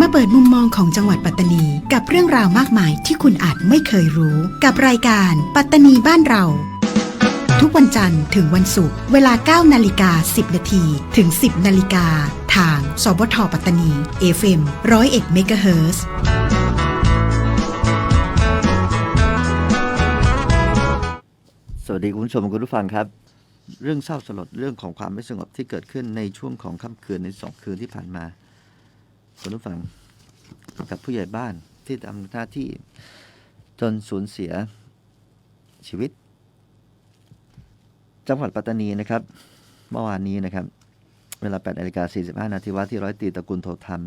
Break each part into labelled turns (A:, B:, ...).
A: มาเปิดมุมมองของจังหวัดปัตตานี กับเรื่องราวมากมายที่คุณอาจไม่เคยรู้ กับรายการปัตตานีบ้านเรา ทุกวันจันทร์ถึงวันศุกร์เวลา 9 นาฬิกา 10 นาทีถึง 10 นาฬิกา ทาง สบทปัตตานี FM 101 MHz
B: สวัสดีคุณผู้ชมคุณผู้ฟังครับ เรื่องเศร้าสลดเรื่องของความไม่สงบที่เกิดขึ้นในช่วงของค่ำคืนในสองคืนที่ผ่านมา คุณผู้ฟังกับผู้ใหญ่บ้านที่ทำหน้าที่จนสูญเสียชีวิต จังหวัดปัตตานีนะครับ เมื่อวานนี้นะครับ เวลา8นาฬิกา45 นาทีว่าที่ร้อยตีตระกูลโทธรรม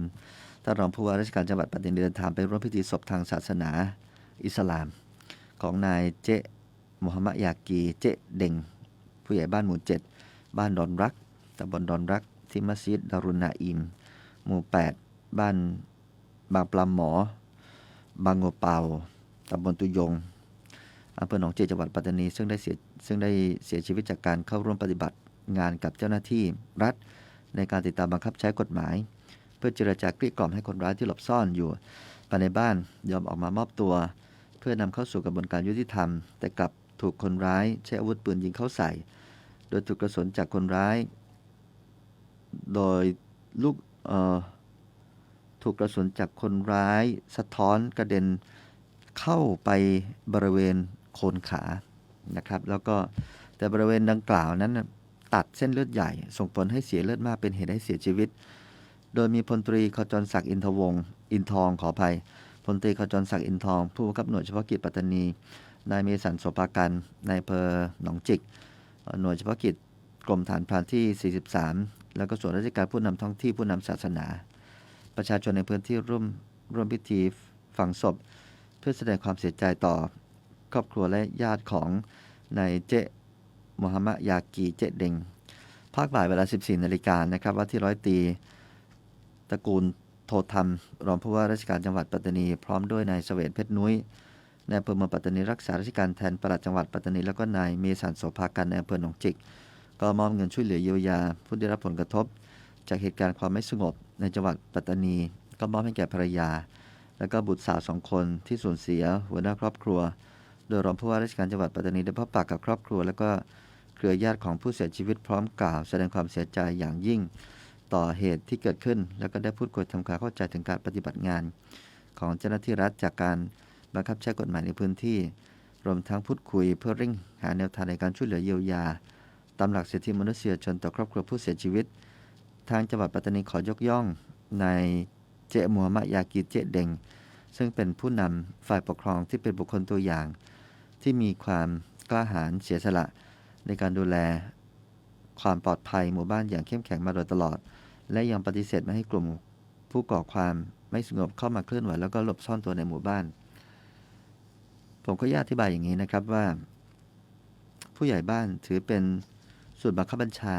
B: ท่านรองผู้ว่าราชการจังหวัดปัตตานีเดินทางไปร่วมพิธีศพทางศาสนาอิสลาม ของนายเจมูฮัมหมัดยากีเจเด่ง ผู้ใหญ่บ้านหมู่เจ็ดบ้านดอนรักตำบลดอนรักที่มัสยิดดารุณาอิมหมู่ 8 บ้านบางปลาหมอ บางโงเปาตำบลตุยงอำเภอหนองเจจังหวัดปัตตานี ซึ่งได้เสียซึ่งได้เสียชีวิตจากการเข้าร่วมปฏิบัติงานกับเจ้าหน้าที่รัฐ ในการติดตามบังคับใช้กฎหมาย เพื่อเจรจากลี้กล่อมให้คนร้ายที่หลบซ่อนอยู่ภายในบ้านยอมออกมามอบตัว เพื่อนำเข้าสู่กระบวนการยุติธรรม แต่กลับถูกคนร้ายใช้อาวุธปืนยิงเข้าใส่ โดยถูกกระสุนจากคนร้าย โดยลูกเอ่อ ถูกกระสุนจากคนร้าย สะท้อนกระเด็นเข้าไปบริเวณโคนขานะครับ แล้วก็แต่บริเวณดังกล่าวนั้นตัดเส้นเลือดใหญ่ ส่งผลให้เสียเลือดมากเป็นเหตุให้เสียชีวิต โดยมีพลตรีขจรศักดิ์อินทวงศ์อินทองขออภัยพลตรีขจรศักดิ์อินทอง ผู้บังคับหน่วยเฉพาะกิจปัตตานีนายเมสันโสภากันนายเภอหนองจิก หน่วยเฉพาะกิจกรมฐานพรานที่ 43 แล้วก็ส่วนราชการผู้นำท้องที่ผู้นำศาสนา ประชาชนในพื้นที่ร่วมร่วมพิธีฝังศพ เพื่อแสดงความเสียใจต่อครอบครัวและญาติของนายเจมูฮัมหมัดยากีเจเดงภาคบ่ายเวลา 14 นาฬิกานะครับว่าที่ร้อยตีตระกูลโทธรรม รองผู้ว่าราชการจังหวัดปัตตานี พร้อมด้วยนายเสวตเพชรนุ้ยในอำเภอเมืองปัตตานีรักษาราชการแทนปลัดจังหวัดปัตตานีแล้วก็นายเมสันโสภากันในอำเภอหนองจิก ก็มอบเงินช่วยเหลือเยียวยาผู้ได้รับผลกระทบ จากเหตุการณ์ความไม่สงบในจังหวัดปัตตานี ก็มอบให้แก่ภรรยา แล้วก็บุตรสาวสองคนที่สูญเสียหัวหน้าครอบครัว โดยรองผู้ว่าราชการจังหวัดปัตตานีได้พบปะกับครอบครัว แล้วก็เครือญาติของผู้เสียชีวิตพร้อมกล่าว แสดงความเสียใจอย่างยิ่งต่อเหตุที่เกิดขึ้น แล้วก็ได้พูดคุยทำความเข้าใจถึงการปฏิบัติงาน ของเจ้าหน้าที่รัฐจากการบังคับใช้กฎหมายในพื้นที่ รวมทั้งพูดคุยเพื่อเร่งหาแนวทางในการช่วยเหลือเยียวยา ตามหลักสิทธิมนุษยชนต่อครอบครัวผู้เสียชีวิต ทางจังหวัดปัตตานีขอยกย่องนายเจมัวมะยากีเจเดง ซึ่งเป็นผู้นำฝ่ายปกครองที่เป็นบุคคลตัวอย่าง ที่มีความกล้าหาญเสียสละ ในการดูแลความปลอดภัยหมู่บ้านอย่างเข้มแข็งมาโดยตลอด และยังปฏิเสธไม่ให้กลุ่มผู้ก่อความไม่สงบเข้ามาเคลื่อนไหวแล้วก็หลบซ่อนตัวในหมู่บ้าน ผมก็ยากอธิบายอย่างนี้นะครับว่า ผู้ใหญ่บ้านถือเป็นส่วนบังคับบัญชา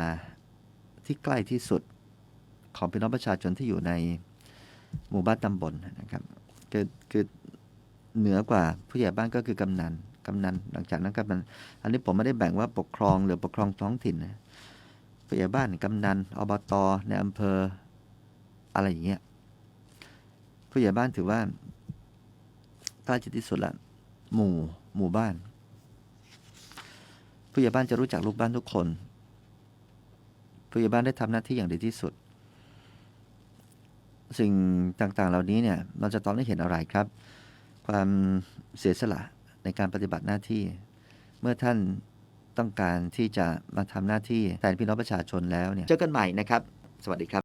B: ที่ใกล้ที่สุด ของพี่น้องประชาชนที่อยู่ในหมู่บ้านตำบลนะครับคือคือเหนือกว่าผู้ใหญ่บ้านก็คือกำนันกำนันหลังจากนั้นกำนันอันนี้ผมไม่ได้แบ่งว่าปกครองหรือปกครองท้องถิ่นนะผู้ใหญ่บ้านกำนันอบตในอำเภออะไรอย่างเงี้ยผู้ใหญ่บ้านถือว่าใกล้ชิดที่สุดละหมู่หมู่บ้าน ผู้ใหญ่บ้านจะรู้จักลูกบ้านทุกคนผู้ใหญ่บ้านได้ทำหน้าที่อย่างดีที่สุด สิ่งต่างๆ เหล่านี้เนี่ยเราจะต้องได้เห็นอะไรครับ ความเสียสละในการปฏิบัติหน้าที่ เมื่อท่านต้องการที่จะมาทำหน้าที่แทนพี่น้องประชาชนแล้วเนี่ยเจอกันใหม่นะครับ สวัสดีครับ